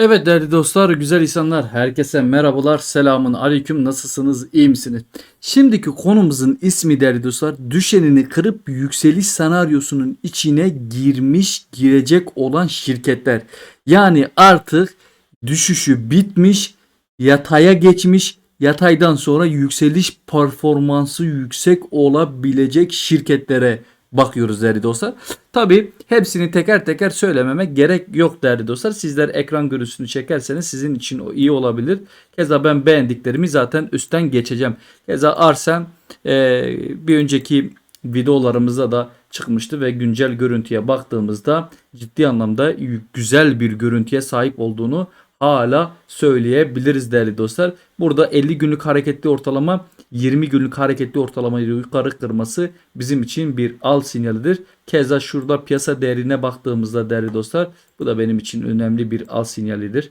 Evet değerli dostlar, güzel insanlar, herkese merhabalar, selamun aleyküm, nasılsınız, iyi misiniz? Şimdiki konumuzun ismi değerli dostlar, düşenini kırıp yükseliş senaryosunun içine girmiş, girecek olan şirketler. Yani artık düşüşü bitmiş, yataya geçmiş, yataydan sonra yükseliş performansı yüksek olabilecek şirketlere bakıyoruz değerli dostlar. Tabi hepsini teker teker söylememe gerek yok değerli dostlar. Sizler ekran görüntüsünü çekerseniz sizin için iyi olabilir. Keza ben beğendiklerimi zaten üstten geçeceğim. Keza Arsen e, bir önceki videolarımızda da çıkmıştı ve güncel görüntüye baktığımızda ciddi anlamda güzel bir görüntüye sahip olduğunu hala söyleyebiliriz değerli dostlar. Burada 50 günlük hareketli ortalama 20 günlük hareketli ortalamayı yukarı kırması bizim için bir al sinyalidir. Keza şurada piyasa değerine baktığımızda değerli dostlar bu da benim için önemli bir al sinyalidir.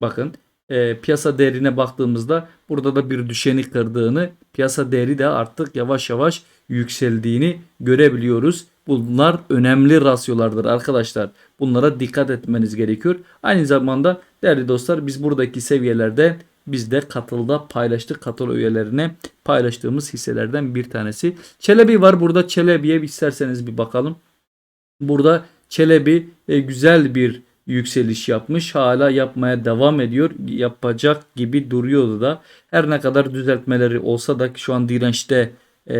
Bakın e, piyasa değerine baktığımızda burada da bir düşeni kırdığını piyasa değeri de artık yavaş yavaş yükseldiğini görebiliyoruz. Bunlar önemli rasyolardır arkadaşlar. Bunlara dikkat etmeniz gerekiyor. Aynı zamanda değerli dostlar biz buradaki seviyelerde biz de katılda paylaştık. Katıl üyelerine paylaştığımız hisselerden bir tanesi. Çelebi var. Burada Çelebi'ye isterseniz bir bakalım. Burada Çelebi e, güzel bir yükseliş yapmış. Hala yapmaya devam ediyor. Yapacak gibi duruyordu da. Her ne kadar düzeltmeleri olsa da şu an dirençte e,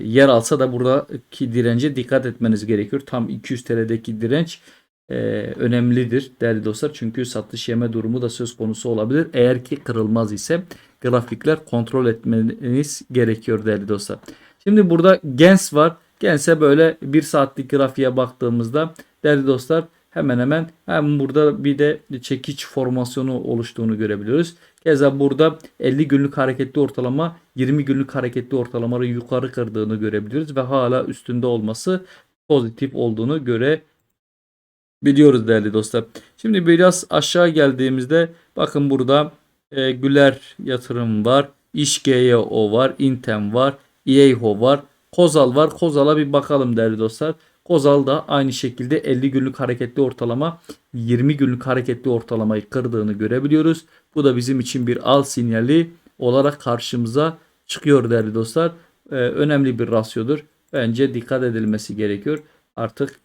yer alsa da buradaki dirence dikkat etmeniz gerekiyor. Tam 200 TL'deki direnç e, önemlidir değerli dostlar. Çünkü satış yeme durumu da söz konusu olabilir. Eğer ki kırılmaz ise grafikler kontrol etmeniz gerekiyor değerli dostlar. Şimdi burada Gens var. Gens'e böyle bir saatlik grafiğe baktığımızda değerli dostlar hemen hemen hem burada bir de çekiç formasyonu oluştuğunu görebiliyoruz. Keza burada 50 günlük hareketli ortalama 20 günlük hareketli ortalamaları yukarı kırdığını görebiliyoruz ve hala üstünde olması pozitif olduğunu görebiliyoruz değerli dostlar. Şimdi biraz aşağı geldiğimizde bakın burada e, Güler yatırım var. İşGYO var. Intem var. İEHO var. Kozal var. Kozal'a bir bakalım değerli dostlar. Kozal da aynı şekilde 50 günlük hareketli ortalama 20 günlük hareketli ortalamayı kırdığını görebiliyoruz. Bu da bizim için bir al sinyali olarak karşımıza çıkıyor değerli dostlar. Ee, önemli bir rasyodur. Bence dikkat edilmesi gerekiyor. Artık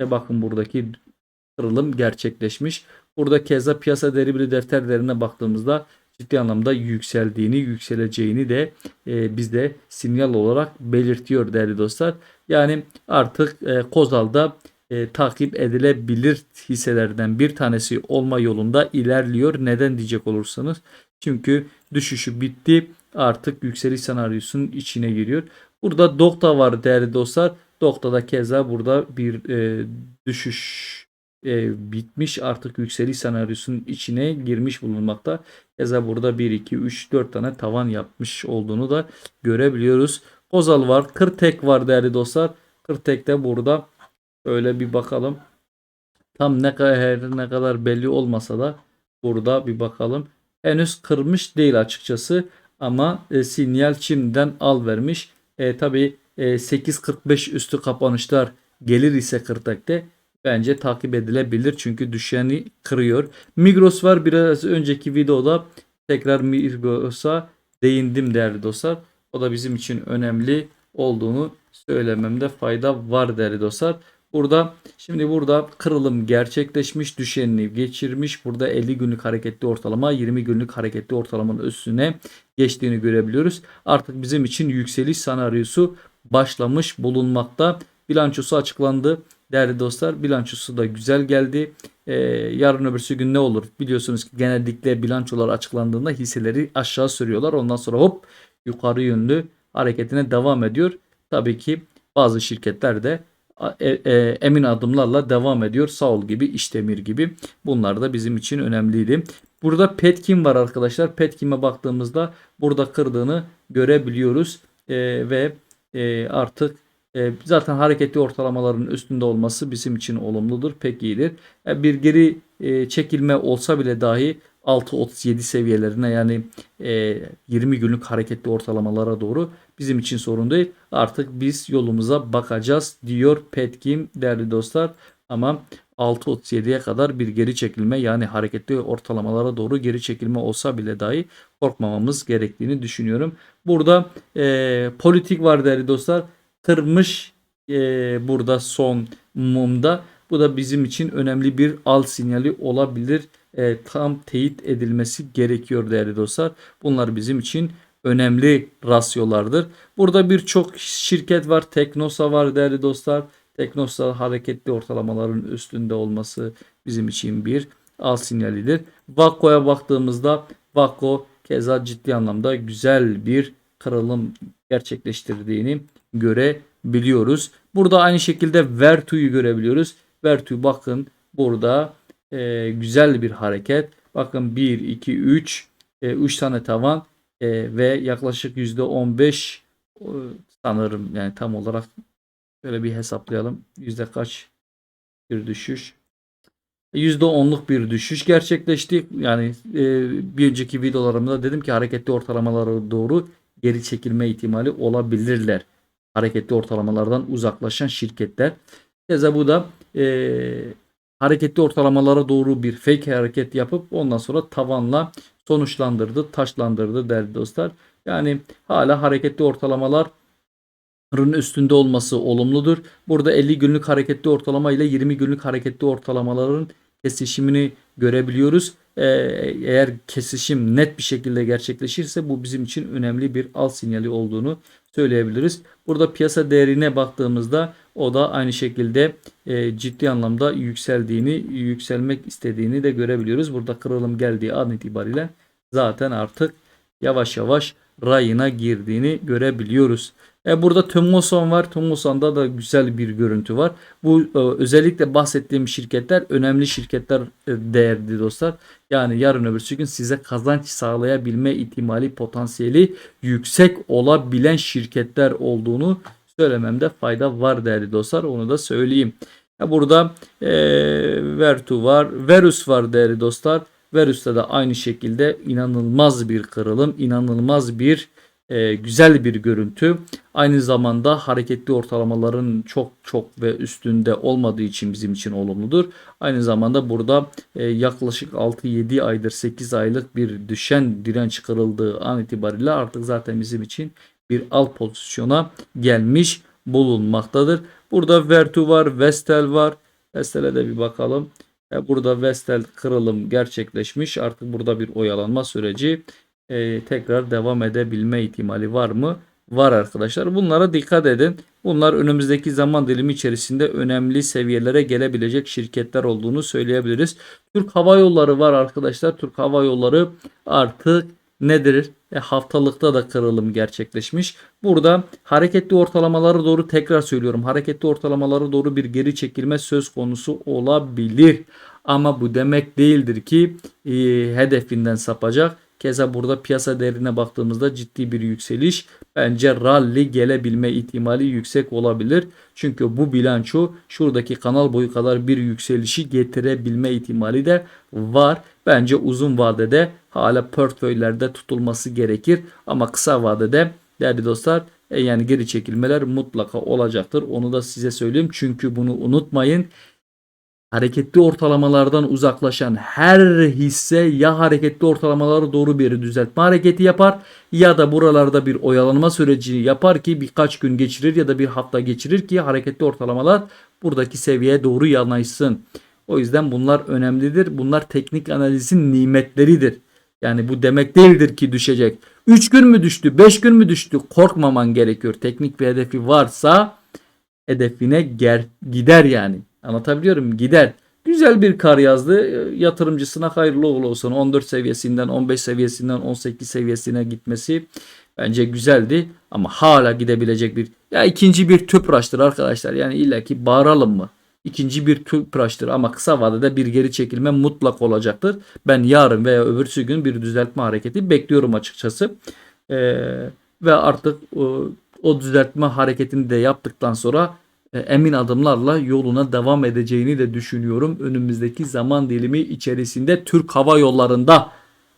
e bakın buradaki kırılım gerçekleşmiş. Burada keza piyasa değeri bir defterlerine baktığımızda ciddi anlamda yükseldiğini, yükseleceğini de e, bizde sinyal olarak belirtiyor değerli dostlar. Yani artık e, Kozal'da e, takip edilebilir hisselerden bir tanesi olma yolunda ilerliyor. Neden diyecek olursanız. Çünkü düşüşü bitti. Artık yükseliş senaryosunun içine giriyor. Burada Dokta var değerli dostlar. Dokta'da keza burada bir e, düşüş e, bitmiş artık yükseliş senaryosunun içine girmiş bulunmakta. Keza burada 1, 2, 3, 4 tane tavan yapmış olduğunu da görebiliyoruz. Kozal var. Kırtek var değerli dostlar. Kırtek de burada öyle bir bakalım. Tam ne kadar ne kadar belli olmasa da burada bir bakalım. Henüz kırmış değil açıkçası ama e, sinyal şimdiden al vermiş. E, tabii e, 8.45 üstü kapanışlar gelir ise Kırtek'te bence takip edilebilir. Çünkü düşeni kırıyor. Migros var. Biraz önceki videoda tekrar Migros'a değindim değerli dostlar. O da bizim için önemli olduğunu söylememde fayda var değerli dostlar. Burada şimdi burada kırılım gerçekleşmiş, düşenini geçirmiş. Burada 50 günlük hareketli ortalama 20 günlük hareketli ortalamanın üstüne geçtiğini görebiliyoruz. Artık bizim için yükseliş senaryosu başlamış bulunmakta. Bilançosu açıklandı. Değerli dostlar bilançosu da güzel geldi. Ee, yarın öbürsü gün ne olur? Biliyorsunuz ki genellikle bilançolar açıklandığında hisseleri aşağı sürüyorlar. Ondan sonra hop yukarı yönlü hareketine devam ediyor. Tabii ki bazı şirketler de e, e, emin adımlarla devam ediyor. Saul gibi, İşdemir gibi. Bunlar da bizim için önemliydi. Burada Petkim var arkadaşlar. Petkim'e baktığımızda burada kırdığını görebiliyoruz. E, ve e, artık e, zaten hareketli ortalamaların üstünde olması bizim için olumludur. Pek iyidir. E, bir geri e, çekilme olsa bile dahi 6.37 seviyelerine yani e, 20 günlük hareketli ortalamalara doğru bizim için sorun değil. Artık biz yolumuza bakacağız diyor Petkim değerli dostlar. Ama 6.37'ye kadar bir geri çekilme yani hareketli ortalamalara doğru geri çekilme olsa bile dahi korkmamamız gerektiğini düşünüyorum. Burada e, politik var değerli dostlar. Kırmış e, burada son mumda. Bu da bizim için önemli bir al sinyali olabilir. E, tam teyit edilmesi gerekiyor değerli dostlar. Bunlar bizim için önemli rasyolardır. Burada birçok şirket var. Teknosa var değerli dostlar. Teknosa hareketli ortalamaların üstünde olması bizim için bir al sinyalidir. Vakko'ya baktığımızda Vakko keza ciddi anlamda güzel bir kırılım gerçekleştirdiğini görebiliyoruz. Burada aynı şekilde Vertu'yu görebiliyoruz. Vertu bakın burada e, güzel bir hareket. Bakın 1, 2, 3, 3 tane tavan e, ve yaklaşık %15 e, sanırım yani tam olarak Şöyle bir hesaplayalım. Yüzde kaç bir düşüş? %10'luk bir düşüş gerçekleşti. Yani e, bir önceki videolarımda dedim ki hareketli ortalamalara doğru geri çekilme ihtimali olabilirler. Hareketli ortalamalardan uzaklaşan şirketler. Keza bu da e, hareketli ortalamalara doğru bir fake hareket yapıp ondan sonra tavanla sonuçlandırdı, taşlandırdı değerli dostlar. Yani hala hareketli ortalamalar üstünde olması olumludur. Burada 50 günlük hareketli ortalama ile 20 günlük hareketli ortalamaların kesişimini görebiliyoruz. Ee, eğer kesişim net bir şekilde gerçekleşirse bu bizim için önemli bir al sinyali olduğunu söyleyebiliriz. Burada piyasa değerine baktığımızda o da aynı şekilde e, ciddi anlamda yükseldiğini, yükselmek istediğini de görebiliyoruz. Burada kırılım geldiği an itibariyle zaten artık yavaş yavaş rayına girdiğini görebiliyoruz. E, burada Tomoson var. Tomoson'da da güzel bir görüntü var. Bu e, özellikle bahsettiğim şirketler önemli şirketler e, değerli dostlar. Yani yarın öbürsü gün size kazanç sağlayabilme ihtimali potansiyeli yüksek olabilen şirketler olduğunu söylememde fayda var değerli dostlar. Onu da söyleyeyim. Ya burada e, Vertu var. Verus var değerli dostlar. Verus'ta da aynı şekilde inanılmaz bir kırılım, inanılmaz bir e, güzel bir görüntü. Aynı zamanda hareketli ortalamaların çok çok ve üstünde olmadığı için bizim için olumludur. Aynı zamanda burada e, yaklaşık 6-7 aydır 8 aylık bir düşen direnç kırıldığı an itibariyle artık zaten bizim için bir alt pozisyona gelmiş bulunmaktadır. Burada Vertu var, Vestel var. Vestel'e de bir bakalım. E, burada Vestel kırılım gerçekleşmiş. Artık burada bir oyalanma süreci e, tekrar devam edebilme ihtimali var mı? Var arkadaşlar. Bunlara dikkat edin. Bunlar önümüzdeki zaman dilimi içerisinde önemli seviyelere gelebilecek şirketler olduğunu söyleyebiliriz. Türk Hava Yolları var arkadaşlar. Türk Hava Yolları artık nedir? E, haftalıkta da kırılım gerçekleşmiş. Burada hareketli ortalamaları doğru tekrar söylüyorum. Hareketli ortalamaları doğru bir geri çekilme söz konusu olabilir. Ama bu demek değildir ki e, hedefinden sapacak. Keza burada piyasa değerine baktığımızda ciddi bir yükseliş. Bence rally gelebilme ihtimali yüksek olabilir. Çünkü bu bilanço şuradaki kanal boyu kadar bir yükselişi getirebilme ihtimali de var. Bence uzun vadede hala portföylerde tutulması gerekir. Ama kısa vadede değerli dostlar e, yani geri çekilmeler mutlaka olacaktır. Onu da size söyleyeyim. Çünkü bunu unutmayın hareketli ortalamalardan uzaklaşan her hisse ya hareketli ortalamaları doğru bir düzeltme hareketi yapar ya da buralarda bir oyalanma süreci yapar ki birkaç gün geçirir ya da bir hafta geçirir ki hareketli ortalamalar buradaki seviyeye doğru yanaşsın. O yüzden bunlar önemlidir. Bunlar teknik analizin nimetleridir. Yani bu demek değildir ki düşecek. 3 gün mü düştü, 5 gün mü düştü korkmaman gerekiyor. Teknik bir hedefi varsa hedefine gider yani. Anlatabiliyorum gider. Güzel bir kar yazdı. Yatırımcısına hayırlı uğurlu olsun. 14 seviyesinden 15 seviyesinden 18 seviyesine gitmesi bence güzeldi. Ama hala gidebilecek bir ya ikinci bir tüpraştır arkadaşlar. Yani illaki bağıralım mı? İkinci bir tüpraştır ama kısa vadede bir geri çekilme mutlak olacaktır. Ben yarın veya öbürsü gün bir düzeltme hareketi bekliyorum açıkçası. Ee, ve artık o, o düzeltme hareketini de yaptıktan sonra emin adımlarla yoluna devam edeceğini de düşünüyorum. Önümüzdeki zaman dilimi içerisinde Türk Hava Yolları'nda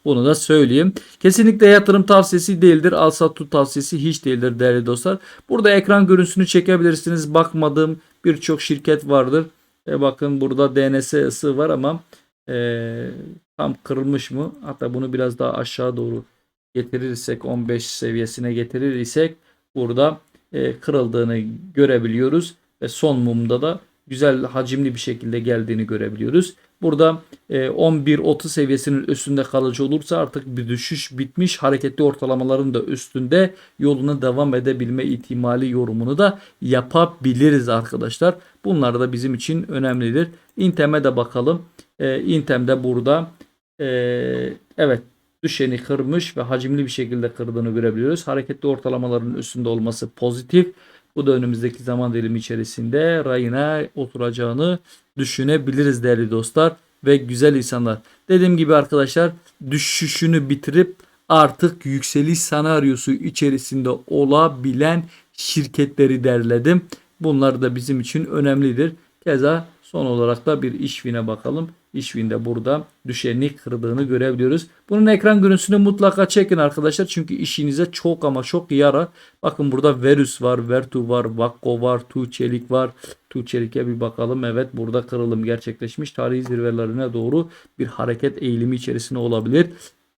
bunu da söyleyeyim. Kesinlikle yatırım tavsiyesi değildir. Al sat tut tavsiyesi hiç değildir değerli dostlar. Burada ekran görüntüsünü çekebilirsiniz. Bakmadığım birçok şirket vardır. E bakın burada DNS ısı var ama e, tam kırılmış mı? Hatta bunu biraz daha aşağı doğru getirirsek 15 seviyesine getirir isek burada e, kırıldığını görebiliyoruz ve son mumda da güzel hacimli bir şekilde geldiğini görebiliyoruz. Burada e, 11-30 seviyesinin üstünde kalıcı olursa artık bir düşüş bitmiş. Hareketli ortalamaların da üstünde yoluna devam edebilme ihtimali yorumunu da yapabiliriz arkadaşlar. Bunlar da bizim için önemlidir. Intem'e de bakalım. E, Intem de burada e, evet düşeni kırmış ve hacimli bir şekilde kırdığını görebiliyoruz. Hareketli ortalamaların üstünde olması pozitif. Bu da önümüzdeki zaman dilimi içerisinde rayına oturacağını düşünebiliriz değerli dostlar ve güzel insanlar. Dediğim gibi arkadaşlar düşüşünü bitirip artık yükseliş senaryosu içerisinde olabilen şirketleri derledim. Bunlar da bizim için önemlidir. Keza son olarak da bir işvine bakalım. İşvin de burada düşeni kırdığını görebiliyoruz. Bunun ekran görüntüsünü mutlaka çekin arkadaşlar. Çünkü işinize çok ama çok yarar. Bakın burada Verus var, Vertu var, Vakko var, Tuğçelik var. Tuğçelik'e bir bakalım. Evet burada kırılım gerçekleşmiş. Tarihi zirvelerine doğru bir hareket eğilimi içerisinde olabilir.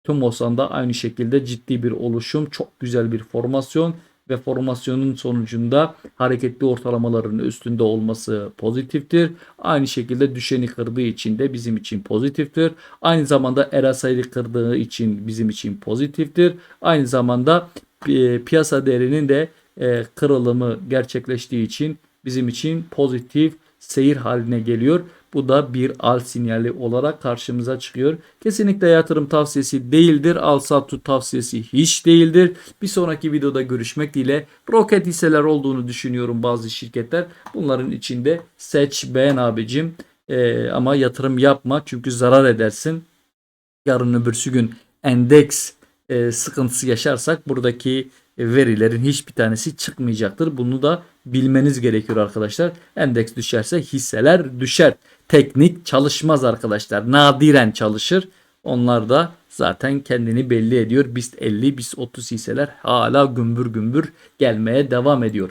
Tüm da aynı şekilde ciddi bir oluşum. Çok güzel bir formasyon ve formasyonun sonucunda hareketli ortalamaların üstünde olması pozitiftir. Aynı şekilde düşeni kırdığı için de bizim için pozitiftir. Aynı zamanda RSI'yi kırdığı için bizim için pozitiftir. Aynı zamanda e, piyasa değerinin de e, kırılımı gerçekleştiği için bizim için pozitif seyir haline geliyor. Bu da bir al sinyali olarak karşımıza çıkıyor. Kesinlikle yatırım tavsiyesi değildir. Al sat tut tavsiyesi hiç değildir. Bir sonraki videoda görüşmek dileğiyle roket hisseler olduğunu düşünüyorum bazı şirketler. Bunların içinde seç beğen abicim. Ee, ama yatırım yapma çünkü zarar edersin. Yarın öbürsü gün endeks e, sıkıntısı yaşarsak buradaki verilerin hiçbir tanesi çıkmayacaktır. Bunu da bilmeniz gerekiyor arkadaşlar. Endeks düşerse hisseler düşer. Teknik çalışmaz arkadaşlar. Nadiren çalışır. Onlar da zaten kendini belli ediyor. BIST 50, BIST 30 hisseler hala gümbür gümbür gelmeye devam ediyor.